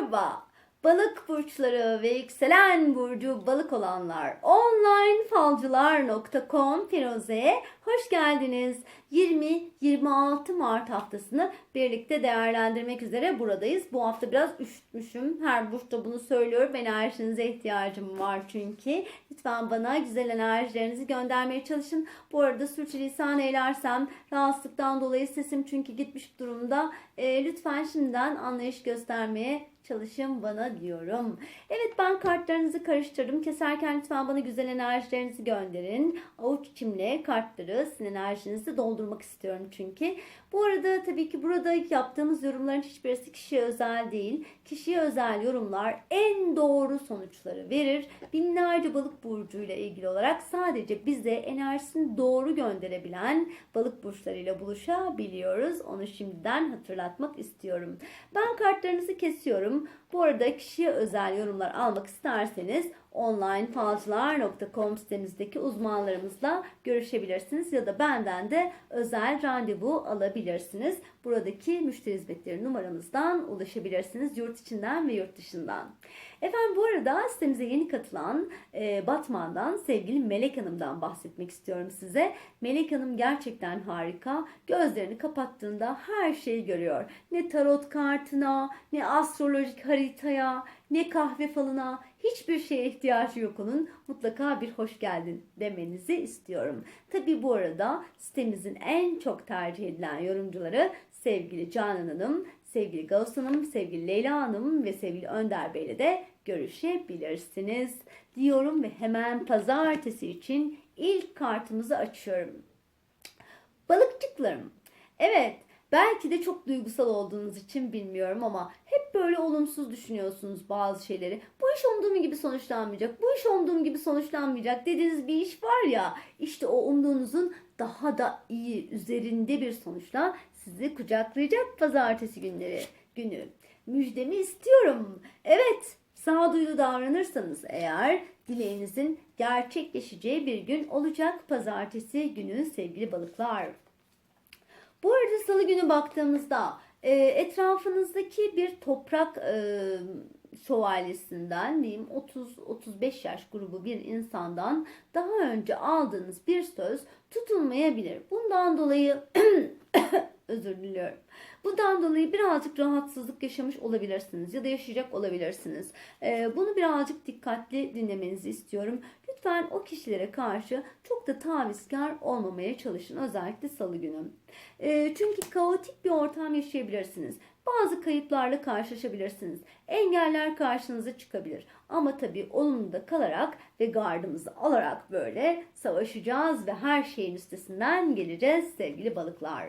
Merhaba. Balık burçları ve yükselen burcu balık olanlar onlinefalcılar.com Firuze'ye hoş geldiniz. 20-26 Mart haftasını birlikte değerlendirmek üzere buradayız. Bu hafta biraz üşütmüşüm. Her burçta bunu söylüyorum. Enerjinize ihtiyacım var çünkü. Lütfen bana güzel enerjilerinizi göndermeye çalışın. Bu arada sürçülisan eylersem rahatsızlıktan dolayı sesim çünkü gitmiş durumda. E, lütfen şimdiden anlayış göstermeye çalışın bana diyorum. Evet ben kartlarınızı karıştırdım. Keserken lütfen bana güzel enerjilerinizi gönderin. Avuç içimle kartları sizin enerjinizi doldurmak istiyorum çünkü. Bu arada tabii ki burada yaptığımız yorumların hiçbirisi kişiye özel değil. Kişiye özel yorumlar en doğru sonuçları verir. Binlerce balık burcuyla ilgili olarak sadece bize enerjisini doğru gönderebilen balık burçlarıyla buluşabiliyoruz. Onu şimdiden hatırlatmak istiyorum. Ben kartlarınızı kesiyorum. Bu arada kişiye özel yorumlar almak isterseniz onlinefalcılar.com sitemizdeki uzmanlarımızla görüşebilirsiniz ya da benden de özel randevu alabilirsiniz. Buradaki müşteri hizmetleri numaramızdan ulaşabilirsiniz yurt içinden ve yurt dışından. Efendim bu arada sitemize yeni katılan e, Batman'dan sevgili Melek Hanım'dan bahsetmek istiyorum size. Melek Hanım gerçekten harika. Gözlerini kapattığında her şeyi görüyor. Ne tarot kartına, ne astrolojik haritaya, ne kahve falına hiçbir şeye ihtiyacı yok onun. Mutlaka bir hoş geldin demenizi istiyorum. Tabi bu arada sitemizin en çok tercih edilen yorumcuları sevgili Canan Hanım, sevgili Gauss Hanım, sevgili Leyla Hanım ve sevgili Önder Bey ile de görüşebilirsiniz diyorum ve hemen pazartesi için ilk kartımızı açıyorum. Balıkçıklarım. Evet, belki de çok duygusal olduğunuz için bilmiyorum ama hep böyle olumsuz düşünüyorsunuz bazı şeyleri. Bu iş umduğum gibi sonuçlanmayacak, bu iş umduğum gibi sonuçlanmayacak dediğiniz bir iş var ya, işte o umduğunuzun daha da iyi üzerinde bir sonuçla sizi kucaklayacak pazartesi günleri günü. Müjdemi istiyorum. Evet, sağduyulu davranırsanız eğer dileğinizin gerçekleşeceği bir gün olacak pazartesi günü sevgili balıklar. Bu arada salı günü baktığımızda e, etrafınızdaki bir toprak e, şövalyesinden diyeyim 30-35 yaş grubu bir insandan daha önce aldığınız bir söz tutulmayabilir. Bundan dolayı özür diliyorum. Bundan dolayı birazcık rahatsızlık yaşamış olabilirsiniz ya da yaşayacak olabilirsiniz. Ee, bunu birazcık dikkatli dinlemenizi istiyorum. Lütfen o kişilere karşı çok da tavizkar olmamaya çalışın. Özellikle salı günü. Ee, çünkü kaotik bir ortam yaşayabilirsiniz. Bazı kayıplarla karşılaşabilirsiniz. Engeller karşınıza çıkabilir. Ama tabii olumlu kalarak ve gardımızı alarak böyle savaşacağız ve her şeyin üstesinden geleceğiz sevgili balıklar.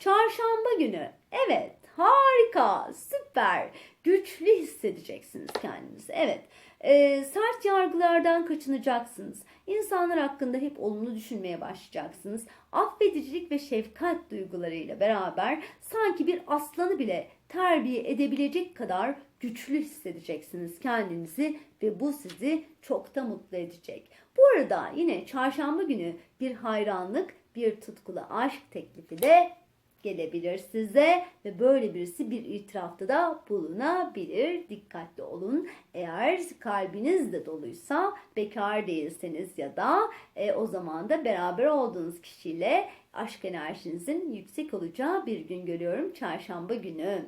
Çarşamba günü. Evet harika süper güçlü hissedeceksiniz kendinizi. Evet e, sert yargılardan kaçınacaksınız. İnsanlar hakkında hep olumlu düşünmeye başlayacaksınız. Affedicilik ve şefkat duygularıyla beraber sanki bir aslanı bile terbiye edebilecek kadar güçlü hissedeceksiniz kendinizi ve bu sizi çok da mutlu edecek. Bu arada yine çarşamba günü bir hayranlık, bir tutkulu aşk teklifi de gelebilir size ve böyle birisi bir itirafta da bulunabilir. Dikkatli olun. Eğer kalbiniz de doluysa bekar değilseniz ya da e, o zaman da beraber olduğunuz kişiyle aşk enerjinizin yüksek olacağı bir gün görüyorum çarşamba günü.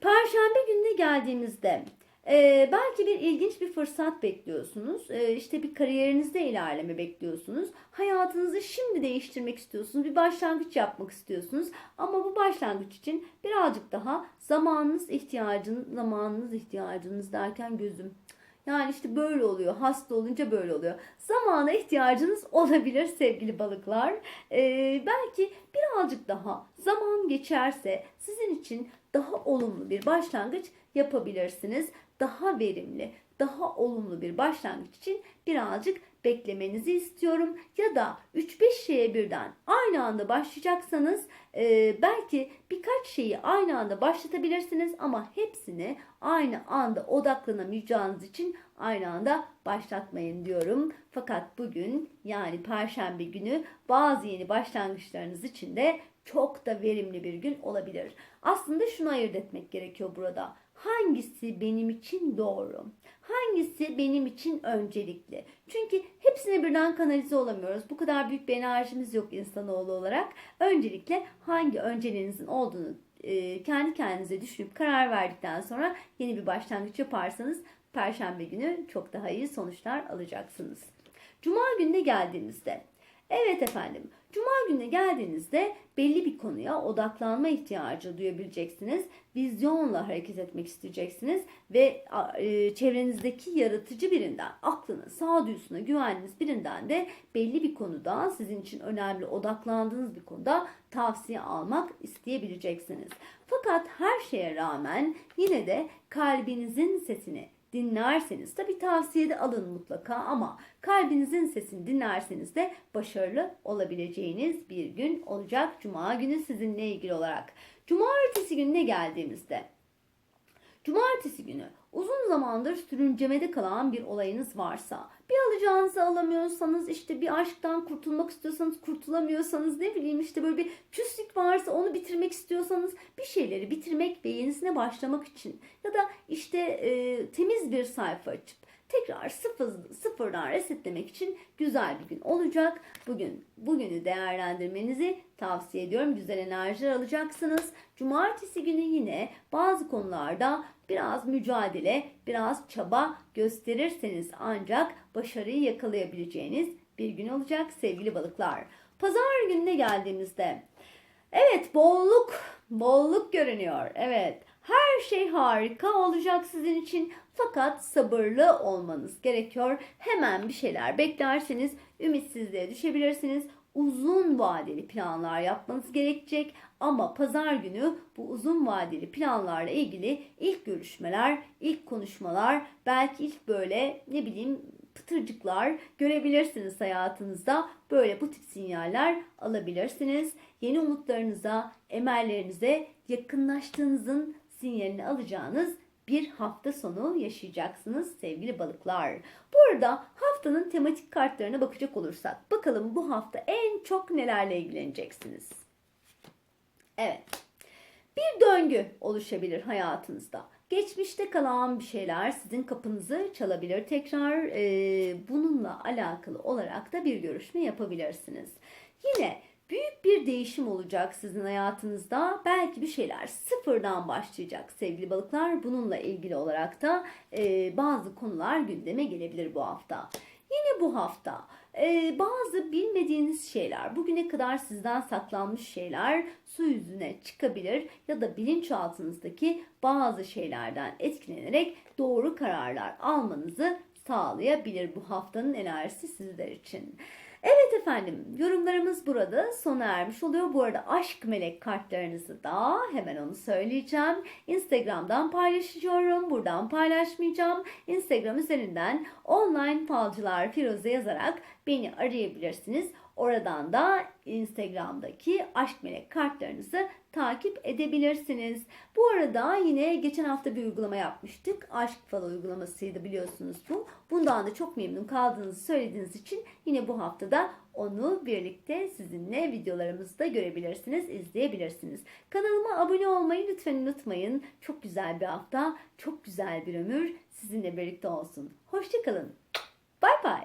Perşembe gününe geldiğimizde ee, belki bir ilginç bir fırsat bekliyorsunuz. Ee, işte bir kariyerinizde ilerleme bekliyorsunuz. Hayatınızı şimdi değiştirmek istiyorsunuz. Bir başlangıç yapmak istiyorsunuz. Ama bu başlangıç için birazcık daha zamanınız ihtiyacınız, zamanınız ihtiyacınız derken gözüm. Yani işte böyle oluyor. Hasta olunca böyle oluyor. Zamana ihtiyacınız olabilir sevgili balıklar. Ee, belki birazcık daha zaman geçerse sizin için daha olumlu bir başlangıç yapabilirsiniz. Daha verimli, daha olumlu bir başlangıç için birazcık beklemenizi istiyorum. Ya da 3-5 şeye birden aynı anda başlayacaksanız e, belki birkaç şeyi aynı anda başlatabilirsiniz ama hepsini aynı anda odaklanamayacağınız için aynı anda başlatmayın diyorum. Fakat bugün yani perşembe günü bazı yeni başlangıçlarınız için de çok da verimli bir gün olabilir. Aslında şunu ayırt etmek gerekiyor burada hangisi benim için doğru? Hangisi benim için öncelikli? Çünkü hepsine birden kanalize olamıyoruz. Bu kadar büyük bir enerjimiz yok insanoğlu olarak. Öncelikle hangi önceliğinizin olduğunu e, kendi kendinize düşünüp karar verdikten sonra yeni bir başlangıç yaparsanız Perşembe günü çok daha iyi sonuçlar alacaksınız. Cuma gününe geldiğimizde Evet efendim. Cuma gününe geldiğinizde belli bir konuya odaklanma ihtiyacı duyabileceksiniz. Vizyonla hareket etmek isteyeceksiniz ve e, çevrenizdeki yaratıcı birinden, aklına, sağduyusuna güvendiğiniz birinden de belli bir konuda sizin için önemli odaklandığınız bir konuda tavsiye almak isteyebileceksiniz. Fakat her şeye rağmen yine de kalbinizin sesini dinlerseniz tabi tavsiyede alın mutlaka ama kalbinizin sesini dinlerseniz de başarılı olabileceğiniz bir gün olacak Cuma günü sizinle ilgili olarak. Cumartesi gününe geldiğimizde Cumartesi günü uzun zamandır sürüncemede kalan bir olayınız varsa, bir alacağınızı alamıyorsanız, işte bir aşktan kurtulmak istiyorsanız kurtulamıyorsanız, ne bileyim işte böyle bir küslük varsa onu bitirmek istiyorsanız bir şeyleri bitirmek ve yenisine başlamak için ya da işte e, temiz bir sayfa açıp tekrar sıfır, sıfırdan resetlemek için güzel bir gün olacak. Bugün bugünü değerlendirmenizi tavsiye ediyorum. Güzel enerjiler alacaksınız. Cumartesi günü yine bazı konularda biraz mücadele, biraz çaba gösterirseniz ancak başarıyı yakalayabileceğiniz bir gün olacak sevgili balıklar. Pazar gününe geldiğimizde evet bolluk, bolluk görünüyor. Evet her şey harika olacak sizin için fakat sabırlı olmanız gerekiyor. Hemen bir şeyler beklerseniz ümitsizliğe düşebilirsiniz. Uzun vadeli planlar yapmanız gerekecek ama pazar günü bu uzun vadeli planlarla ilgili ilk görüşmeler, ilk konuşmalar, belki ilk böyle ne bileyim pıtırcıklar görebilirsiniz hayatınızda. Böyle bu tip sinyaller alabilirsiniz. Yeni umutlarınıza, emellerinize yakınlaştığınızın sinyalini alacağınız bir hafta sonu yaşayacaksınız sevgili balıklar. Burada haftanın tematik kartlarına bakacak olursak bakalım bu hafta en çok nelerle ilgileneceksiniz. Evet. Bir döngü oluşabilir hayatınızda. Geçmişte kalan bir şeyler sizin kapınızı çalabilir. Tekrar e, bununla alakalı olarak da bir görüşme yapabilirsiniz. Yine büyük bir değişim olacak sizin hayatınızda. Belki bir şeyler sıfırdan başlayacak sevgili balıklar. Bununla ilgili olarak da e, bazı konular gündeme gelebilir bu hafta. Yine bu hafta e, bazı bilmediğiniz şeyler, bugüne kadar sizden saklanmış şeyler su yüzüne çıkabilir ya da bilinçaltınızdaki bazı şeylerden etkilenerek doğru kararlar almanızı sağlayabilir bu haftanın enerjisi sizler için. Evet efendim yorumlarımız burada sona ermiş oluyor. Bu arada aşk melek kartlarınızı da hemen onu söyleyeceğim. Instagram'dan paylaşıyorum. Buradan paylaşmayacağım. Instagram üzerinden online falcılar Firuze yazarak beni arayabilirsiniz. Oradan da Instagram'daki aşk melek kartlarınızı takip edebilirsiniz. Bu arada yine geçen hafta bir uygulama yapmıştık. Aşk falı uygulamasıydı biliyorsunuz bu. Bundan da çok memnun kaldığınızı söylediğiniz için yine bu haftada onu birlikte sizinle videolarımızda görebilirsiniz, izleyebilirsiniz. Kanalıma abone olmayı lütfen unutmayın. Çok güzel bir hafta, çok güzel bir ömür sizinle birlikte olsun. Hoşçakalın. Bye bye.